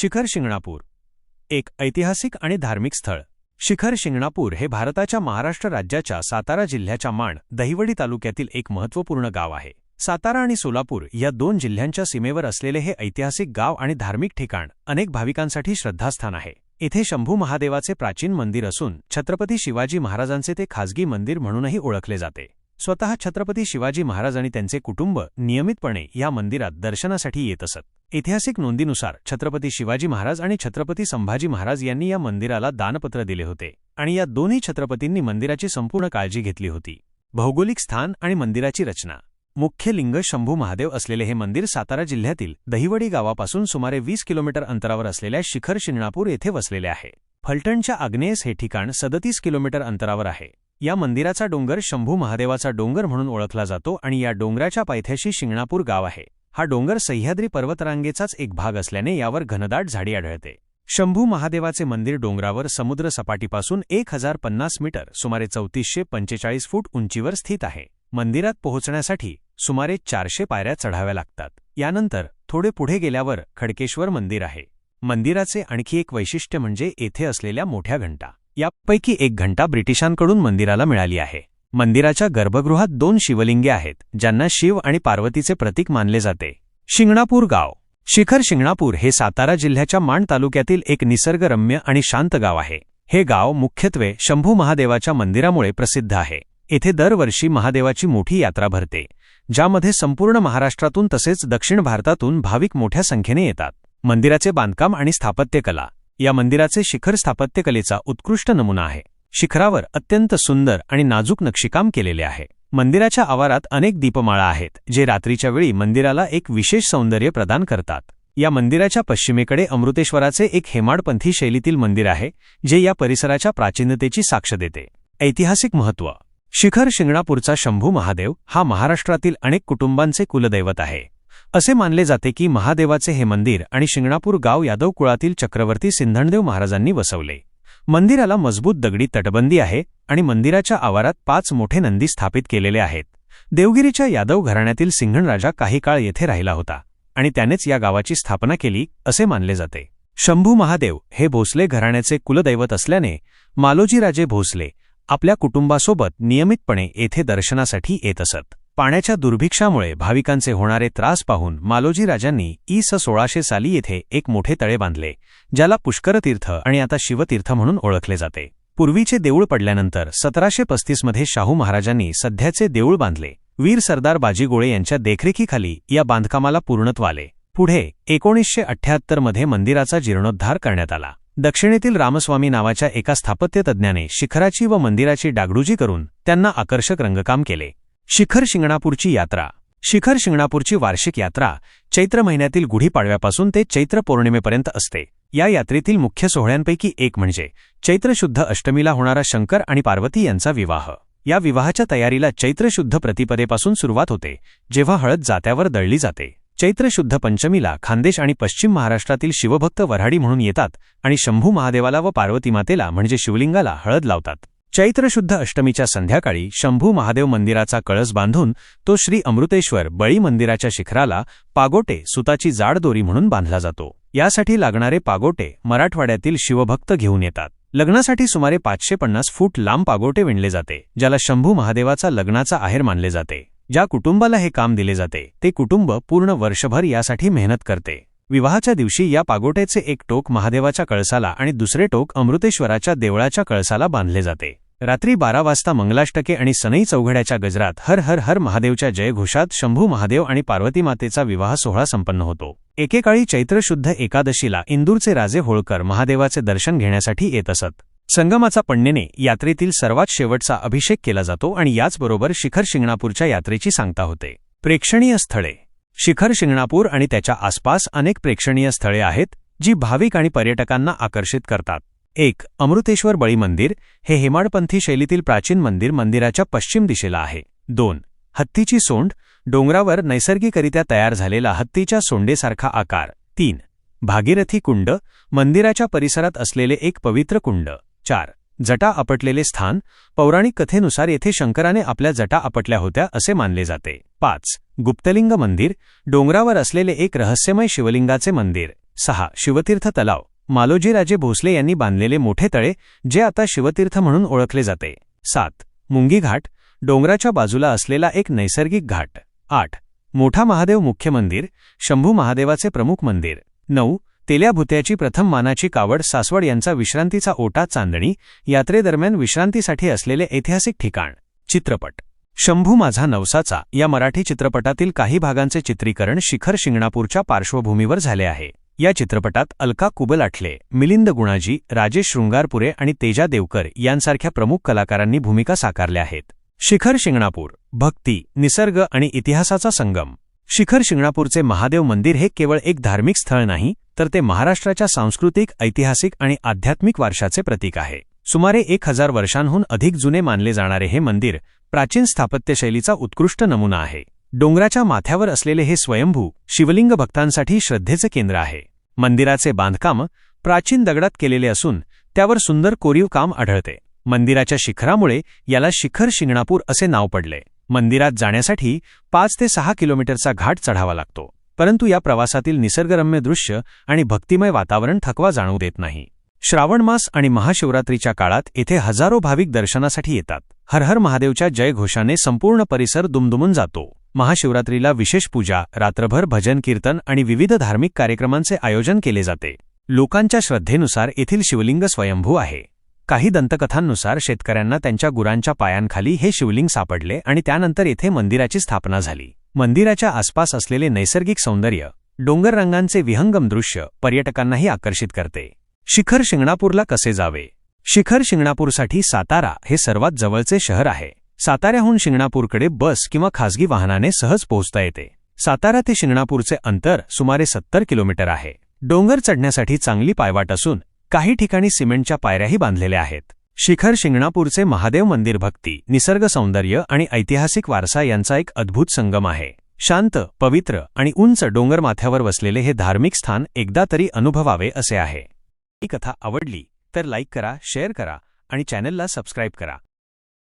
शिखर शिंगणापूर एक ऐतिहासिक आणि धार्मिक स्थळ. शिखर शिंगणापूर हे भारताच्या महाराष्ट्र राज्याच्या सातारा जिल्ह्याच्या माण दहिवडी तालुक्यातील एक महत्त्वपूर्ण गाव आहे. सातारा आणि सोलापूर या दोन जिल्ह्यांच्या सीमेवर असलेले हे ऐतिहासिक गाव आणि धार्मिक ठिकाण अनेक भाविकांसाठी श्रद्धास्थान आहे. येथे शंभू महादेवाचे प्राचीन मंदिर असून छत्रपती शिवाजी महाराजांचे ते खाजगी मंदिर म्हणूनही ओळखले जाते. स्वतः छत्रपती शिवाजी महाराज आणि त्यांचे कुटुंब नियमितपणे या मंदिरात दर्शनासाठी येत असत. ऐतिहासिक नोंदीनुसार छत्रपती शिवाजी महाराज आणि छत्रपती संभाजी महाराज यांनी या मंदिराला दानपत्र दिले होते आणि या दोन्ही छत्रपतींनी मंदिराची संपूर्ण काळजी घेतली होती. भौगोलिक स्थान आणि मंदिराची रचना. मुख्य लिंग शंभू महादेव असलेले हे मंदिर सातारा जिल्ह्यातील दहिवडी गावापासून सुमारे वीस किलोमीटर अंतरावर असलेल्या शिखर शिंगणापूर येथे वसलेले आहे. फलटणच्या आग्नेयस हे ठिकाण सदतीस किलोमीटर अंतरावर आहे. या मंदिराचा डोंगर शंभू महादेवाचा डोंगर म्हणून ओळखला जातो आणि या डोंगराच्या पायथ्याशी शिंगणापूर गाव आहे. हा डोंगर सह्याद्री पर्वतरांगेचाच एक भाग असल्याने यावर घनदाट झाडी आढळते. शंभू महादेवाचे मंदिर डोंगरावर समुद्र सपाटीपासून एक हजार पन्नास मीटर सुमारे चौतीसशे पंचेचाळीस फूट उंचीवर स्थित आहे. मंदिरात पोहोचण्यासाठी सुमारे चारशे पायऱ्या चढाव्या लागतात. यानंतर थोडे पुढे गेल्यावर खडकेश्वर मंदिर आहे. मंदिराचे आणखी एक वैशिष्ट्य म्हणजे येथे असलेल्या मोठ्या घंटा. यापैकी एक घंटा ब्रिटिशांकडून मंदिराला मिळाली आहे. मंदिराच्या गर्भगृहात दोन शिवलिंगे आहेत ज्यांना शिव आणि पार्वतीचे प्रतीक मानले जाते. शिंगणापूर गाव. शिखर शिंगणापूर हे सातारा जिल्ह्याच्या माण तालुक्यातील एक निसर्गरम्य आणि शांत गाव आहे. हे गाव मुख्यत्वे शंभू महादेवाच्या मंदिरामुळे प्रसिद्ध आहे. येथे दरवर्षी महादेवाची मोठी यात्रा भरते ज्यामध्ये संपूर्ण महाराष्ट्रातून तसेच दक्षिण भारतातून भाविक मोठ्या संख्येने येतात. मंदिराचे बांधकाम आणि स्थापत्यकला. या मंदिराचे शिखर स्थापत्यकलेचा उत्कृष्ट नमुना आहे. शिखरावर अत्यंत सुंदर आणि नाजूक नक्षीकाम केलेले आहे. मंदिराच्या आवारात अनेक दीपमाळा आहेत जे रात्रीच्या वेळी मंदिराला एक विशेष सौंदर्य प्रदान करतात. या मंदिराच्या पश्चिमेकडे अमृतेश्वराचे एक हेमाडपंथी शैलीतील मंदिर आहे जे या परिसराच्या प्राचीनतेची साक्ष देते. ऐतिहासिक महत्त्व शिखर शिंगणापूरचा शंभू महादेव हा महाराष्ट्रातील अनेक कुटुंबांचे कुलदैवत आहे. असे मानले जाते की महादेवाचे हे मंदिर आणि शिंगणापूर गाव यादव कुळातील चक्रवर्ती सिंधणदेव महाराजांनी वसवले. मंदिराला मजबूत दगडी तटबंदी आहे आणि मंदिराच्या आवारात पाच मोठे नंदी स्थापित केलेले आहेत. देवगिरीच्या यादव घराण्यातील सिंघणराजा काही काळ येथे राहिला होता आणि त्यानेच या गावाची स्थापना केली असे मानले जाते. शंभू महादेव हे भोसले घराण्याचे कुलदैवत असल्याने मालोजीराजे भोसले आपल्या कुटुंबासोबत नियमितपणे येथे दर्शनासाठी येत असत. पाण्याच्या दुर्भिक्षामुळे भाविकांचे होणारे त्रास पाहून मालोजी राजांनी ई स सोळाशे साली येथे एक मोठे तळे बांधले ज्याला पुष्करतीर्थ आणि आता शिवतीर्थ म्हणून ओळखले जाते. पूर्वीचे देऊळ पडल्यानंतर सतराशे पस्तीसमध्ये शाहू महाराजांनी सध्याचे देऊळ बांधले. वीर सरदार बाजीगोळे यांच्या देखरेखीखाली या बांधकामाला पूर्णत्व आले. पुढे एकोणीसशे अठ्ठ्याहत्तरमध्ये मंदिराचा जीर्णोद्धार करण्यात आला. दक्षिणेतील रामस्वामी नावाच्या एका स्थापत्यतज्ञाने शिखराची व मंदिराची डागडुजी करून त्यांना आकर्षक रंगकाम केले. शिखर शिंगणापूरची यात्रा. शिखर शिंगणापूरची वार्षिक यात्रा चैत्र महिन्यातील गुढीपाडव्यापासून ते चैत्र पौर्णिमेपर्यंत असते. या यात्रेतील मुख्य सोहळ्यांपैकी एक म्हणजे चैत्रशुद्ध अष्टमीला होणारा शंकर आणि पार्वती यांचा विवाह. या विवाहाच्या तयारीला चैत्रशुद्ध प्रतिपदेपासून सुरुवात होते जेव्हा हळद जात्यावर दळली जाते. चैत्रशुद्ध पंचमीला खानदेश आणि पश्चिम महाराष्ट्रातील शिवभक्त वऱ्हाडी म्हणून येतात आणि शंभू महादेवाला व पार्वती मातेला म्हणजे शिवलिंगाला हळद लावतात. चैत्रशुद्ध अष्टमीच्या संध्याकाळी शंभू महादेव मंदिराचा कळस बांधून तो श्री अमृतेश्वर बळी मंदिराच्या शिखराला पागोटे सुताची जाड दोरी म्हणून बांधला जातो. यासाठी लागणारे पागोटे मराठवाड्यातील शिवभक्त घेऊन येतात. लग्नासाठी सुमारे पाचशे पन्नास फूट लांब पागोटे विणले जाते ज्याला शंभू महादेवाचा लग्नाचा आहेर मानले जाते. ज्या कुटुंबाला हे काम दिले जाते ते कुटुंब पूर्ण वर्षभर यासाठी मेहनत करते. विवाहाच्या दिवशी या पागोट्याचे एक टोक महादेवाच्या कळसाला आणि दुसरे टोक अमृतेश्वराच्या देवळाच्या कळसाला बांधले जाते. रात्री बारा वाजता मंगलाष्टके आणि सनई चौघड्याच्या गजरात हर हर हर महादेवच्या जयघोषात शंभू महादेव आणि पार्वती मातेचा विवाह सोहळा संपन्न होतो. एकेकाळी चैत्रशुद्ध एकादशीला इंदूरचे राजे होळकर महादेवाचे दर्शन घेण्यासाठी येत असत. संगमाचा पण्येने यात्रेतील सर्वात शेवटचा अभिषेक केला जातो आणि याचबरोबर शिखर शिंगणापूरच्या यात्रेची सांगता होते. प्रेक्षणीय स्थळे शिखर शिंगणापूर आणि त्याच्या आसपास अनेक प्रेक्षणीय स्थळे आहेत जी भाविक आणि पर्यटकांना आकर्षित करतात. एक अमृतेश्वर बळी मंदिर. हे हेमाडपंथी शैलीतील प्राचीन मंदिर मंदिराच्या पश्चिम दिशेला आहे. दोन हत्तीची सोंड. डोंगरावर नैसर्गिकरित्या तयार झालेला हत्तीच्या सोंडेसारखा आकार. तीन भागीरथी कुंड. मंदिराच्या परिसरात असलेले एक पवित्र कुंड. चार जटा आपटलेले स्थान. पौराणिक कथेनुसार येथे शंकराने आपल्या जटा आपटल्या होत्या असे मानले जाते. पाच गुप्तलिंग मंदिर डोंगरावर असलेले एक रहस्यमय शिवलिंगाचे मंदिर. सहा. शिवतीर्थ तलाव. मालोजीराजे भोसले यांनी बांधलेले मोठे तळे जे आता शिवतीर्थ म्हणून ओळखले जाते. सात. मुंगी घाट. डोंगराच्या बाजूला असलेला एक नैसर्गिक घाट. आठ. मोठा महादेव मुख्य मंदिर शंभू महादेवाचे प्रमुख मंदिर. नऊ. तेल्या भुत्याची प्रथम मानाची कावड सासवड यांचा विश्रांतीचा ओटा चांदणी यात्रेदरम्यान विश्रांतीसाठी असलेले ऐतिहासिक ठिकाण. चित्रपट. शंभू माझा नवसाचा या मराठी चित्रपटातील काही भागांचे चित्रीकरण शिखर शिंगणापूरच्या पार्श्वभूमीवर झाले आहे. या चित्रपटात अलका कुबल आठले मिलिंद गुणाजी राजेश शृंगारपुरे आणि तेजा देवकर यांसारख्या प्रमुख कलाकारांनी भूमिका साकारल्या आहेत. शिखर शिंगणापूर भक्ती निसर्ग आणि इतिहासाचा संगम. शिखर शिंगणापूरचे महादेव मंदिर हे केवळ एक धार्मिक स्थळ नाही तर ते महाराष्ट्राच्या सांस्कृतिक ऐतिहासिक आणि आध्यात्मिक वारशाचे प्रतीक आहे. सुमारे एक हजार वर्षांहून अधिक जुने मानले जाणारे हे मंदिर प्राचीन स्थापत्यशैलीचा उत्कृष्ट नमुना आहे. डोंगराच्या माथ्यावर असलेले हे स्वयंभू शिवलिंग भक्तांसाठी श्रद्धेचे केंद्र आहे. मंदिराचे बांधकाम प्राचीन दगडात केलेले असून त्यावर सुंदर कोरीव काम आढळते. मंदिराच्या शिखरामुळे याला शिखर शिंगणापूर असे नाव पडले. मंदिरात जाण्यासाठी पाच ते सहा किलोमीटरचा घाट चढावा लागतो. परंतु या प्रवासातील निसर्गरम्य दृश्य आणि भक्तिमय वातावरण थकवा जाणवू देत नाही. श्रावण मास आणि महाशिवरात्रीच्या काळात येथे हजारो भाविक दर्शनासाठी येतात. हर हर महादेवच्या जयघोषाने संपूर्ण परिसर दुमदुमून जातो. महाशिवरात्रीला विशेष पूजा रात्रभर भजन कीर्तन आणि विविध धार्मिक कार्यक्रमांचे आयोजन केले जाते. लोकांच्या श्रद्धेनुसार येथील शिवलिंग स्वयंभू आहे. काही दंतकथांनुसार शेतकऱ्यांना त्यांच्या गुरांच्या पायांखाली हे शिवलिंग सापडले आणि त्यानंतर येथे मंदिराची स्थापना झाली. मंदिराच्या आसपास असलेले नैसर्गिक सौंदर्य डोंगर रंगांचे विहंगम दृश्य पर्यटकांनाही आकर्षित करते. शिखर शिंगणापूरला कसे जावे? शिखर शिंगणापूरसाठी सातारा हे सर्वात जवळचे शहर आहे. साताऱ्याहून शिंगणापूरकडे बस किंवा खासगी वाहनाने सहज पोहोचता येते. सातारा ते शिंगणापूरचे अंतर सुमारे सत्तर किलोमीटर आहे. डोंगर चढण्यासाठी चांगली पायवाट असून काही ठिकाणी सिमेंटच्या पायऱ्याही बांधलेल्या आहेत. शिखर शिंगणापूरचे महादेव मंदिर भक्ती निसर्ग सौंदर्य आणि ऐतिहासिक वारसा यांचा एक अद्भुत संगम आहे. शांत पवित्र आणि उंच डोंगरमाथ्यावर वसलेले हे धार्मिक स्थान एकदा तरी अनुभवावे असे आहे. ही कथा आवडली तर लाईक करा शेअर करा आणि चॅनलला सबस्क्राईब करा.